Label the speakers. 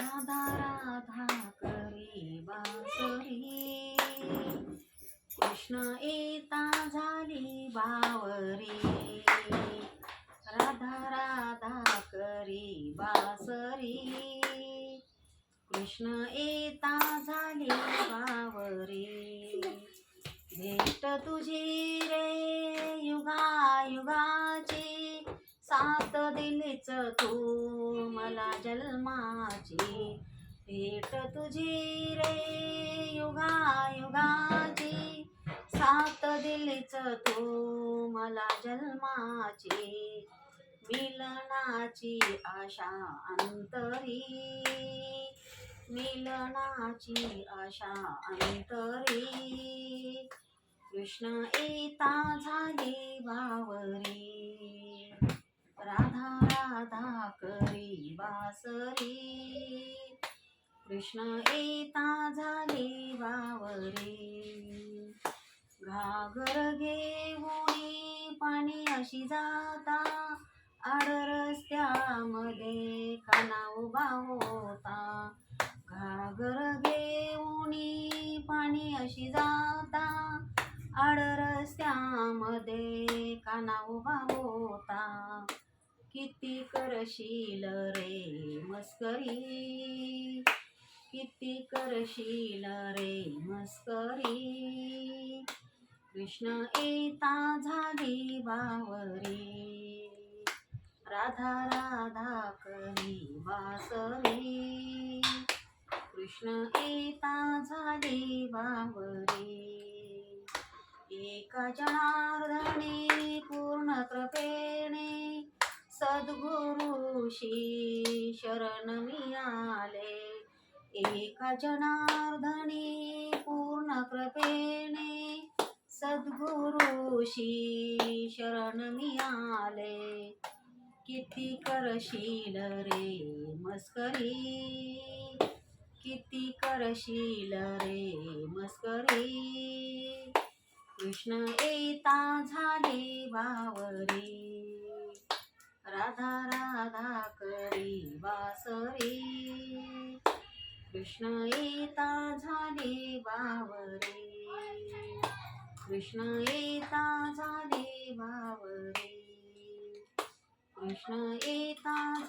Speaker 1: राधा राधा करी बासरी कृष्ण येता झाली बावरी. राधा राधा करी बासरी कृष्ण येता झाली बावरी. भेट तुझी रे युगा युगा साथ दिलीच तू मला जन्माची. भेट तुझी रे युगा युगाची साथ दिलीच तू मला जन्माची. मिलनाची आशा अंतरी. मिलनाची आशा अंतरी. कृष्ण येता झाली बावरी. राधा राधा करी बासरी. कृष्ण येता झाले वावरे. घागर घेऊन पाणी अशी जाता. आड रस्त्यामध्ये काना उभा होता. घागर घेऊन पाणी अशी जाता. आड रस्त्यामध्ये काना उभा होता. किती करशील रे मस्करी? किती करशील रे मस्करी? कृष्ण येता झाली बावरी. राधा राधा करी वासरी. कृष्ण येता झाली बावरी. एका जनार्दने पूर्ण कृपे सद्गुरुशी शरण मिळाले एका जनार्दने पूर्ण कृपेने सद्गुरुशी शरण मिळाले किती करशील रे मस्करी? किती करशील रे मस्करी? कृष्ण येता झाले बावरी राधा कृष्ण येता झाले बावरी कृष्ण येता झाले वावरे. कृष्ण येता